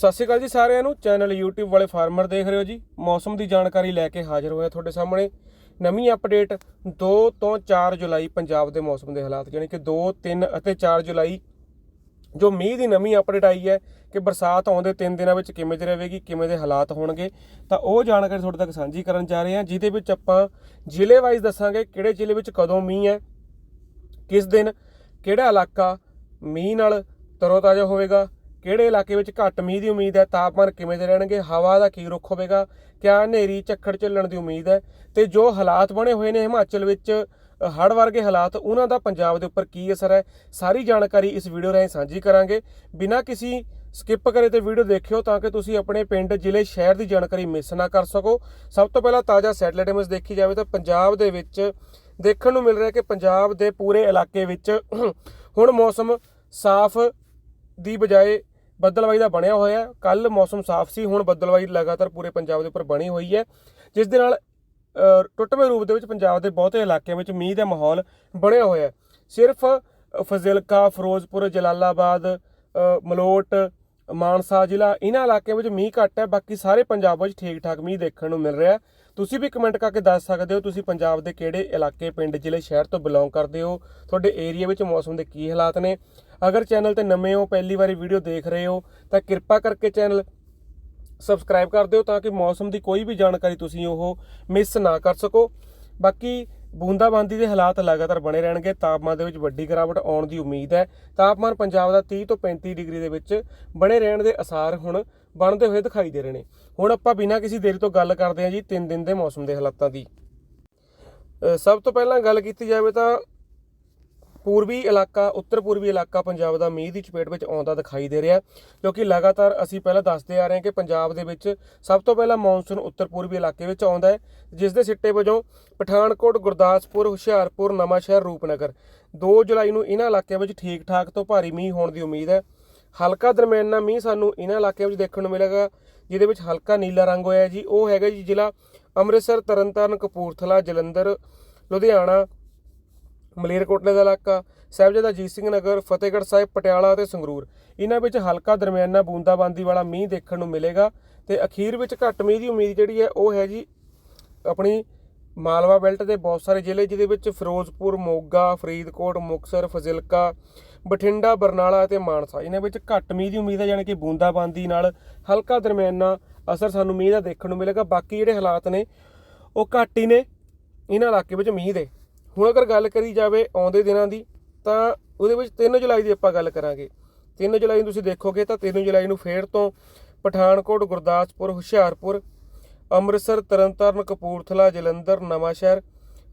ਸਤਿ ਸ਼੍ਰੀ ਅਕਾਲ ਜੀ ਸਾਰਿਆਂ ਨੂੰ। ਚੈਨਲ YouTube ਵਾਲੇ ਫਾਰਮਰ ਦੇਖ ਰਹੇ ਹੋ ਜੀ। ਮੌਸਮ ਦੀ ਜਾਣਕਾਰੀ ਲੈ ਕੇ ਹਾਜ਼ਰ ਹੋਇਆ ਤੁਹਾਡੇ ਸਾਹਮਣੇ। ਨਵੀਂ ਅਪਡੇਟ 2 ਤੋਂ 4 ਜੁਲਾਈ ਪੰਜਾਬ ਦੇ ਮੌਸਮ ਦੇ ਹਾਲਾਤ ਯਾਨੀ ਕਿ 2 3 ਅਤੇ 4 ਜੁਲਾਈ। ਜੋ ਮੀਂਹ ਦੀ ਨਵੀਂ ਅਪਡੇਟ ਆਈ ਹੈ ਕਿ ਬਰਸਾਤ ਆਉਂਦੇ 3 ਦਿਨਾਂ ਵਿੱਚ ਕਿਵੇਂ ਦੀ ਰਹੇਗੀ, ਕਿਵੇਂ ਦੇ ਹਾਲਾਤ ਹੋਣਗੇ, ਤਾਂ ਉਹ ਜਾਣਕਾਰੀ ਤੁਹਾਡੇ ਤੱਕ ਸਾਂਝੀ ਕਰਨ ਜਾ ਰਹੇ ਹਾਂ, ਜਿਹਦੇ ਵਿੱਚ ਆਪਾਂ ਜ਼ਿਲ੍ਹੇ ਵਾਈਜ਼ ਦੱਸਾਂਗੇ ਕਿਹੜੇ ਜ਼ਿਲ੍ਹੇ ਵਿੱਚ ਕਦੋਂ ਮੀਂਹ ਹੈ, ਕਿਸ ਦਿਨ, ਕਿਹੜਾ ਇਲਾਕਾ ਮੀਂਹ ਨਾਲ ਤਰੋਤਾਜ਼ਾ ਹੋਵੇਗਾ ਕਿਹੜੇ ਇਲਾਕੇ ਵਿੱਚ ਘੱਟ ਮੀਂਹ ਦੀ ਉਮੀਦ ਹੈ? ਤਾਪਮਾਨ ਕਿਵੇਂ ਦੇ ਰਹਿਣਗੇ? ਹਵਾ ਦਾ ਕੀ ਰੁਖ ਹੋਵੇਗਾ? ਕਿਆ ਹਨੇਰੀ, ਝੱਖੜ ਚੱਲਣ ਦੀ ਉਮੀਦ ਹੈ? ਤੇ ਜੋ ਹਾਲਾਤ ਬਣੇ ਹੋਏ ਨੇ ਹਿਮਾਚਲ ਵਿੱਚ ਹੜ੍ਹ ਵਰਗੇ ਹਾਲਾਤ, ਉਹਨਾਂ ਦਾ ਪੰਜਾਬ ਦੇ ਉੱਪਰ ਕੀ ਅਸਰ ਹੈ? ਸਾਰੀ ਜਾਣਕਾਰੀ ਇਸ ਵੀਡੀਓ ਰਾਹੀਂ ਸਾਂਝੀ ਕਰਾਂਗੇ। ਬਿਨਾਂ ਕਿਸੇ ਸਕਿਪ ਕਰੇ ਤੇ ਵੀਡੀਓ ਦੇਖਿਓ ਤਾਂ ਕਿ ਤੁਸੀਂ ਆਪਣੇ ਪਿੰਡ, ਜ਼ਿਲ੍ਹੇ, ਸ਼ਹਿਰ ਦੀ ਜਾਣਕਾਰੀ ਮਿਸ ਨਾ ਕਰ ਸਕੋ। ਸਭ ਤੋਂ ਪਹਿਲਾਂ ਤਾਜ਼ਾ ਸੈਟਲਾਈਟ ਇਮੇਜ ਦੇਖੀ ਜਾਵੇ ਤਾਂ ਪੰਜਾਬ ਦੇ ਵਿੱਚ ਦੇਖਣ ਨੂੰ ਮਿਲ ਰਿਹਾ ਕਿ ਪੰਜਾਬ ਦੇ ਪੂਰੇ ਇਲਾਕੇ ਵਿੱਚ ਹੁਣ ਮੌਸਮ ਸਾਫ਼ ਦੀ ਬਜਾਏ ਬੱਦਲਵਾਈ ਦਾ ਬਣਿਆ ਹੋਇਆ ਹੈ। ਕੱਲ ਮੌਸਮ ਸਾਫ਼ ਸੀ, ਹੁਣ ਬੱਦਲਵਾਈ ਲਗਾਤਾਰ ਪੂਰੇ ਪੰਜਾਬ ਦੇ ਉੱਪਰ ਬਣੀ ਹੋਈ ਹੈ, ਜਿਸ ਦੇ ਨਾਲ ਟੁੱਟਵੇਂ ਰੂਪ ਦੇ ਵਿੱਚ ਪੰਜਾਬ ਦੇ ਬਹੁਤੇ ਇਲਾਕਿਆਂ ਵਿੱਚ ਮੀਂਹ ਦਾ ਮਾਹੌਲ ਬਣਿਆ ਹੋਇਆ ਹੈ। ਸਿਰਫ ਫਜ਼ਿਲਕਾ, ਫਿਰੋਜ਼ਪੁਰ, ਜਲਾਲਾਬਾਦ ਮਲੋਟ ਮਾਨਸਾ ਜ਼ਿਲ੍ਹਾ, ਇਹਨਾਂ ਇਲਾਕਿਆਂ ਵਿੱਚ ਮੀਂਹ ਘੱਟ ਹੈ, ਬਾਕੀ ਸਾਰੇ ਪੰਜਾਬ ਵਿੱਚ ਠੀਕ ਠਾਕ ਮੀਂਹ ਦੇਖਣ ਨੂੰ ਮਿਲ ਰਿਹਾ ਤੁਸੀਂ ਵੀ ਕਮੈਂਟ ਕਰਕੇ ਦੱਸ ਸਕਦੇ ਹੋ, ਤੁਸੀਂ ਪੰਜਾਬ ਦੇ ਕਿਹੜੇ ਇਲਾਕੇ, ਪਿੰਡ, ਜ਼ਿਲ੍ਹੇ, ਸ਼ਹਿਰ ਤੋਂ ਬਿਲੋਂਗ ਕਰਦੇ ਹੋ? ਤੁਹਾਡੇ ਏਰੀਆ ਵਿੱਚ ਮੌਸਮ ਦੇ ਕੀ ਹਾਲਾਤ ਨੇ? ਅਗਰ ਚੈਨਲ ਤੇ ਨਵੇਂ ਹੋ, ਪਹਿਲੀ ਵਾਰੀ ਵੀਡੀਓ ਦੇਖ ਰਹੇ ਹੋ, ਤਾਂ ਕਿਰਪਾ ਕਰਕੇ ਚੈਨਲ ਸਬਸਕ੍ਰਾਈਬ ਕਰ ਦਿਓ ਤਾਂ ਕਿ ਮੌਸਮ ਦੀ ਕੋਈ ਵੀ ਜਾਣਕਾਰੀ ਤੁਸੀਂ ਉਹ ਮਿਸ ਨਾ ਕਰ ਸਕੋ। ਬਾਕੀ ਬੂੰਦਾਬਾਂਦੀ ਦੇ ਹਾਲਾਤ ਲਗਾਤਾਰ ਬਣੇ ਰਹਿਣਗੇ। ਤਾਪਮਾਨ ਦੇ ਵਿੱਚ ਵੱਡੀ ਗਿਰਾਵਟ ਆਉਣ ਦੀ ਉਮੀਦ ਹੈ। ਤਾਪਮਾਨ ਪੰਜਾਬ ਦਾ 30 ਤੋਂ 35 ਡਿਗਰੀ ਦੇ ਵਿੱਚ ਬਣੇ ਰਹਿਣ ਦੇ ਅਸਾਰ ਹੁਣ ਬਣਦੇ ਹੋਏ ਦਿਖਾਈ ਦੇ ਰਹੇ ਨੇ। ਹੁਣ ਆਪਾਂ ਬਿਨਾਂ ਕਿਸੇ ਦੇਰੀ ਤੋਂ ਗੱਲ ਕਰਦੇ ਹਾਂ ਜੀ 3 ਦਿਨ ਦੇ ਮੌਸਮ ਦੇ ਹਾਲਾਤਾਂ ਦੀ। ਸਭ ਤੋਂ ਪਹਿਲਾਂ ਗੱਲ ਕੀਤੀ ਜਾਵੇ ਤਾਂ ਪੂਰਬੀ ਇਲਾਕਾ, ਉੱਤਰ ਪੂਰਬੀ ਇਲਾਕਾ ਪੰਜਾਬ ਦਾ ਮੀਂਹ ਦੀ ਚਪੇਟ ਵਿੱਚ ਆਉਂਦਾ ਦਿਖਾਈ ਦੇ ਰਿਹਾ ਕਿਉਂਕਿ ਲਗਾਤਾਰ ਅਸੀਂ ਪਹਿਲਾਂ ਦੱਸਦੇ ਆ ਰਹੇ ਹਾਂ ਕਿ ਪੰਜਾਬ ਦੇ ਵਿੱਚ ਸਭ ਤੋਂ ਪਹਿਲਾਂ ਮੌਨਸੂਨ ਉੱਤਰ ਪੂਰਬੀ ਇਲਾਕੇ ਵਿੱਚ ਆਉਂਦਾ ਹੈ, ਜਿਸ ਦੇ ਸਿੱਟੇ ਵਜੋਂ ਪਠਾਨਕੋਟ, ਗੁਰਦਾਸਪੁਰ, ਹੁਸ਼ਿਆਰਪੁਰ, ਨਵਾਂਸ਼ਹਿਰ, ਰੂਪਨਗਰ। 2 ਜੁਲਾਈ ਨੂੰ ਇਹਨਾਂ ਇਲਾਕਿਆਂ ਵਿੱਚ ਠੀਕ ਠਾਕ ਤੋਂ ਭਾਰੀ ਮੀਂਹ ਹੋਣ ਦੀ ਉਮੀਦ ਹੈ। ਹਲਕਾ ਦਰਮਿਆਨਾ ਮੀਂਹ ਸਾਨੂੰ ਇਹਨਾਂ ਇਲਾਕਿਆਂ ਵਿੱਚ ਦੇਖਣ ਨੂੰ ਮਿਲੇਗਾ, ਜਿਹਦੇ ਵਿੱਚ ਹਲਕਾ ਨੀਲਾ ਰੰਗ ਹੋਇਆ ਜੀ। ਉਹ ਹੈਗਾ ਜੀ ਜ਼ਿਲ੍ਹਾ ਅੰਮ੍ਰਿਤਸਰ, ਤਰਨਤਾਰਨ, ਕਪੂਰਥਲਾ, ਜਲੰਧਰ, ਲੁਧਿਆਣਾ ਮਲੇਰਕੋਟਲੇ ਦਾ ਇਲਾਕਾ, ਸਾਹਿਬਜ਼ਾਦਾ ਅਜੀਤ ਸਿੰਘ ਨਗਰ, ਫਤਿਹਗੜ੍ਹ ਸਾਹਿਬ, ਪਟਿਆਲਾ ਅਤੇ ਸੰਗਰੂਰ। ਇਹਨਾਂ ਵਿੱਚ ਹਲਕਾ ਦਰਮਿਆਨਾ ਬੂੰਦਾਬਾਂਦੀ ਵਾਲਾ ਮੀਂਹ ਦੇਖਣ ਨੂੰ ਮਿਲੇਗਾ ਤੇ ਅਖੀਰ ਵਿੱਚ ਘੱਟ ਮੀਂਹ ਦੀ ਉਮੀਦ ਜਿਹੜੀ ਹੈ ਉਹ ਹੈ ਜੀ ਆਪਣੀ ਮਾਲਵਾ ਬੈਲਟ ਦੇ ਬਹੁਤ ਸਾਰੇ ਜ਼ਿਲ੍ਹੇ, ਜਿਹਦੇ ਵਿੱਚ ਫਿਰੋਜ਼ਪੁਰ, ਮੋਗਾ, ਫਰੀਦਕੋਟ, ਮੁਕਤਸਰ, ਫਜ਼ਿਲਕਾ, ਬਠਿੰਡਾ, ਬਰਨਾਲਾ ਅਤੇ ਮਾਨਸਾ। ਇਹਨਾਂ ਵਿੱਚ ਘੱਟ ਮੀਂਹ ਦੀ ਉਮੀਦ ਹੈ, ਯਾਨੀ ਕਿ ਬੂੰਦਾਬਾਂਦੀ ਨਾਲ ਹਲਕਾ ਦਰਮਿਆਨਾ ਅਸਰ ਸਾਨੂੰ ਮੀਂਹ ਦਾ ਦੇਖਣ ਨੂੰ ਮਿਲੇਗਾ। ਬਾਕੀ ਜਿਹੜੇ ਹਾਲਾਤ ਨੇ, ਉਹ ਘੱਟ ਹੀ ਨੇ। ਇਹਨਾਂ ਇਲਾਕੇ ਵਿੱਚ ਮੀਂਹ ਦੇ। ਹੁਣ ਅਗਰ ਗੱਲ ਕਰੀ ਜਾਵੇ ਆਉਂਦੇ ਦਿਨਾਂ ਦੀ, ਤਾਂ ਉਹਦੇ ਵਿੱਚ 3 ਜੁਲਾਈ ਦੀ ਆਪਾਂ ਗੱਲ ਕਰਾਂਗੇ। 3 ਜੁਲਾਈ ਨੂੰ ਤੁਸੀਂ ਦੇਖੋਗੇ ਤਾਂ 3 ਜੁਲਾਈ ਨੂੰ ਫੇਰ ਤੋਂ ਪਠਾਨਕੋਟ, ਗੁਰਦਾਸਪੁਰ, ਹੁਸ਼ਿਆਰਪੁਰ, ਅੰਮ੍ਰਿਤਸਰ, ਤਰਨਤਾਰਨ, ਕਪੂਰਥਲਾ, ਜਲੰਧਰ, ਨਵਾਂਸ਼ਹਿਰ,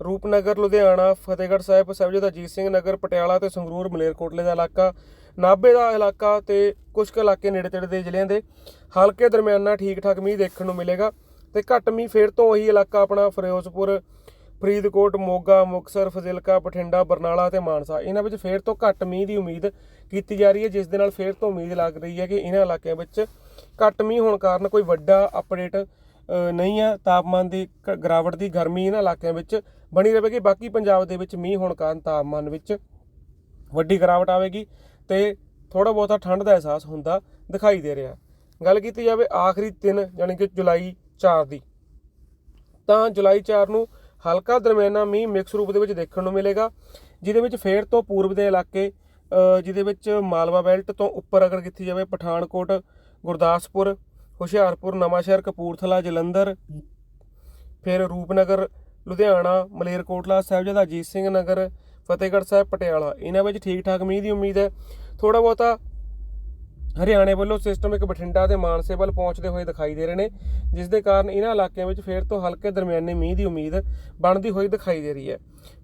ਰੂਪਨਗਰ, ਲੁਧਿਆਣਾ, ਫਤਿਹਗੜ੍ਹ ਸਾਹਿਬ ਸਾਹਿਬਜ਼ਾਦਾ ਅਜੀਤ ਸਿੰਘ ਨਗਰ, ਪਟਿਆਲਾ ਤੇ ਸੰਗਰੂਰ, ਮਲੇਰਕੋਟਲੇ ਦਾ ਇਲਾਕਾ, ਨਾਭੇ ਦਾ ਇਲਾਕਾ ਤੇ ਕੁਝ ਕੁ ਇਲਾਕੇ ਨੇੜੇ ਤੇੜੇ ਦੇ ਜ਼ਿਲ੍ਹਿਆਂ ਦੇ। ਹਲਕੇ ਦਰਮਿਆਨਾ ਠੀਕ ਠਾਕ ਮੀਂਹ ਦੇਖਣ ਨੂੰ ਮਿਲੇਗਾ ਤੇ ਘੱਟ ਮੀਂਹ ਫੇਰ ਤੋਂ ਉਹੀ ਇਲਾਕਾ ਆਪਣਾ ਫਿਰੋਜ਼ਪੁਰ ਫਰੀਦਕੋਟ, ਮੋਗਾ, ਮੁਕਤਸਰ, ਫਜ਼ਿਲਕਾ, ਬਠਿੰਡਾ, ਬਰਨਾਲਾ ਤੇ ਮਾਨਸਾ। ਇਹਨਾਂ ਵਿੱਚ ਫੇਰ ਤੋਂ ਘੱਟ ਮੀਂਹ ਦੀ ਉਮੀਦ ਕੀਤੀ ਜਾ ਰਹੀ ਹੈ, ਜਿਸ ਦੇ ਨਾਲ ਫੇਰ ਤੋਂ ਉਮੀਦ ਲੱਗ ਰਹੀ ਹੈ ਕਿ ਇਹਨਾਂ ਇਲਾਕਿਆਂ ਵਿੱਚ ਘੱਟ ਮੀਂਹ ਹੋਣ ਕਾਰਨ ਕੋਈ ਵੱਡਾ ਅਪਡੇਟ ਨਹੀਂ ਹੈ। ਤਾਪਮਾਨ ਦੀ ਕ- ਗਿਰਾਵਟ ਦੀ ਗਰਮੀ ਇਹਨਾਂ ਇਲਾਕਿਆਂ ਵਿੱਚ ਬਣੀ ਰਹੇਗੀ। ਬਾਕੀ ਪੰਜਾਬ ਦੇ ਵਿੱਚ ਮੀਂਹ ਹੋਣ ਕਾਰਨ ਤਾਪਮਾਨ ਵਿੱਚ ਵੱਡੀ ਗਿਰਾਵਟ ਆਵੇਗੀ ਤੇ ਥੋੜਾ ਬਹੁਤਾ ਠੰਡ ਦਾ ਅਹਿਸਾਸ ਹੁੰਦਾ ਦਿਖਾਈ ਦੇ ਰਿਹਾ। ਗੱਲ ਕੀਤੀ ਜਾਵੇ ਆਖਰੀ ਦਿਨ ਯਾਨੀ ਕਿ ਜੁਲਾਈ 4 ਦੀ, ਤਾਂ ਜੁਲਾਈ 4 ਨੂੰ ਹਲਕਾ ਦਰਮਿਆਨਾ ਮੀਂਹ ਮਿਕਸ ਰੂਪ ਦੇ ਵਿੱਚ ਦੇਖਣ ਨੂੰ ਮਿਲੇਗਾ, ਜਿਹਦੇ ਵਿੱਚ ਫੇਰ ਤੋਂ ਪੂਰਬ ਦੇ ਇਲਾਕੇ ਜਿਹਦੇ ਵਿੱਚ ਮਾਲਵਾ ਬੈਲਟ ਤੋਂ ਉੱਪਰ ਅਗਰ ਕੀਤੀ ਜਾਵੇ ਪਠਾਨਕੋਟ, ਗੁਰਦਾਸਪੁਰ, ਹੁਸ਼ਿਆਰਪੁਰ, ਨਵਾਂਸ਼ਹਿਰ, ਕਪੂਰਥਲਾ, ਜਲੰਧਰ, ਫਿਰ ਰੂਪਨਗਰ, ਲੁਧਿਆਣਾ, ਮਲੇਰਕੋਟਲਾ ਸਾਹਿਬਜ਼ਾਦਾ ਅਜੀਤ ਸਿੰਘ ਨਗਰ, ਫਤਿਹਗੜ੍ਹ ਸਾਹਿਬ, ਪਟਿਆਲਾ। ਇਹਨਾਂ ਵਿੱਚ ਠੀਕ ਠਾਕ ਮੀਂਹ ਦੀ ਉਮੀਦ ਹੈ। ਥੋੜਾ ਬਹੁਤਾ ਹਰਿਆਣੇ ਵੱਲੋਂ ਸਿਸਟਮ ਇੱਕ ਬਠਿੰਡਾ ਤੇ ਮਾਨਸੇ ਵੱਲ ਪਹੁੰਚਦੇ ਹੋਏ ਦਿਖਾਈ ਦੇ ਰਹੇ ਨੇ, ਜਿਸ ਦੇ ਕਾਰਨ ਇਹਨਾਂ ਇਲਾਕਿਆਂ ਵਿੱਚ ਫੇਰ ਤੋਂ ਹਲਕੇ ਦਰਮਿਆਨੇ ਮੀਂਹ ਦੀ ਉਮੀਦ ਬਣਦੀ ਹੋਈ ਦਿਖਾਈ ਦੇ ਰਹੀ ਹੈ।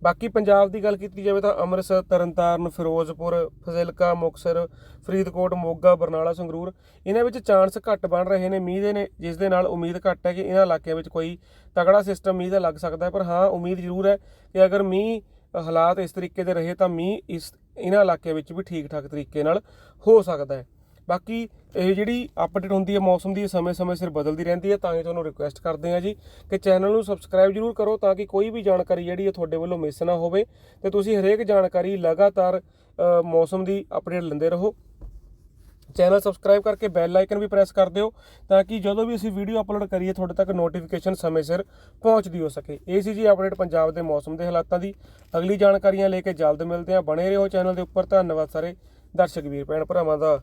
ਬਾਕੀ ਪੰਜਾਬ ਦੀ ਗੱਲ ਕੀਤੀ ਜਾਵੇ ਤਾਂ ਅੰਮ੍ਰਿਤਸਰ, ਤਰਨਤਾਰਨ, ਫਿਰੋਜ਼ਪੁਰ, ਫਜ਼ਿਲਕਾ, ਮੁਕਤਸਰ, ਫਰੀਦਕੋਟ, ਮੋਗਾ, ਬਰਨਾਲਾ, ਸੰਗਰੂਰ ਇਹਨਾਂ ਵਿੱਚ ਚਾਂਸ ਘੱਟ ਬਣ ਰਹੇ ਨੇ, ਮੀਂਹ ਦੇ ਨੇ, ਜਿਸ ਦੇ ਨਾਲ ਉਮੀਦ ਘੱਟ ਹੈ ਕਿ ਇਹਨਾਂ ਇਲਾਕਿਆਂ ਵਿੱਚ ਕੋਈ ਤਗੜਾ ਸਿਸਟਮ ਮੀਂਹ ਦਾ ਲੱਗ ਸਕਦਾ ਹੈ। ਪਰ ਹਾਂ, ਉਮੀਦ ਜ਼ਰੂਰ ਹੈ ਕਿ ਅਗਰ ਮੀਂਹ ਹਾਲਾਤ ਇਸ ਤਰੀਕੇ ਦੇ ਰਹੇ ਤਾਂ ਮੀਂਹ ਇਸ ਇਹਨਾਂ ਇਲਾਕਿਆਂ ਵਿੱਚ ਵੀ ਠੀਕ ਠਾਕ ਤਰੀਕੇ ਨਾਲ ਹੋ ਸਕਦਾ ਹੈ। ਬਾਕੀ ਇਹ ਜਿਹੜੀ ਅਪਡੇਟ ਹੁੰਦੀ ਹੈ, ਮੌਸਮ ਦੀ ਸਮੇਂ-ਸਮੇਂ ਸਿਰ ਬਦਲਦੀ ਰਹਿੰਦੀ ਹੈ, ਤਾਂ ਹੀ ਤੁਹਾਨੂੰ ਰਿਕੁਐਸਟ ਕਰਦੇ ਹਾਂ ਜੀ ਕਿ ਚੈਨਲ ਨੂੰ ਸਬਸਕ੍ਰਾਈਬ ਜਰੂਰ ਕਰੋ ਤਾਂ ਕਿ ਕੋਈ ਵੀ ਜਾਣਕਾਰੀ ਜਿਹੜੀ ਹੈ ਤੁਹਾਡੇ ਵੱਲੋਂ ਮਿਸ ਨਾ ਹੋਵੇ ਤੇ ਤੁਸੀਂ ਹਰੇਕ ਜਾਣਕਾਰੀ ਲਗਾਤਾਰ ਮੌਸਮ ਦੀ ਅਪਡੇਟ ਲੈਂਦੇ ਰਹੋ। ਚੈਨਲ ਸਬਸਕ੍ਰਾਈਬ ਕਰਕੇ ਬੈਲ ਆਈਕਨ ਵੀ ਪ੍ਰੈਸ ਕਰ ਦਿਓ ਤਾਂ ਕਿ ਜਦੋਂ ਵੀ ਅਸੀਂ ਵੀਡੀਓ ਅਪਲੋਡ ਕਰੀਏ, ਤੁਹਾਡੇ ਤੱਕ ਨੋਟੀਫਿਕੇਸ਼ਨ ਸਮੇਂ ਸਿਰ ਪਹੁੰਚਦੀ ਹੋ ਸਕੇ। ਇਹ ਸੀ ਜੀ ਅਪਡੇਟ ਪੰਜਾਬ ਦੇ ਮੌਸਮ ਦੇ ਹਾਲਾਤਾਂ ਦੀ। ਅਗਲੀ ਜਾਣਕਾਰੀਆਂ ਲੈ ਕੇ ਜਲਦ ਮਿਲਦੇ ਹਾਂ। ਬਣੇ ਰਹੋ ਚੈਨਲ ਦੇ ਉੱਪਰ। ਧੰਨਵਾਦ ਸਾਰੇ ਦਰਸ਼ਕ ਵੀਰ, ਭੈਣ ਭਰਾਵਾਂ ਦਾ।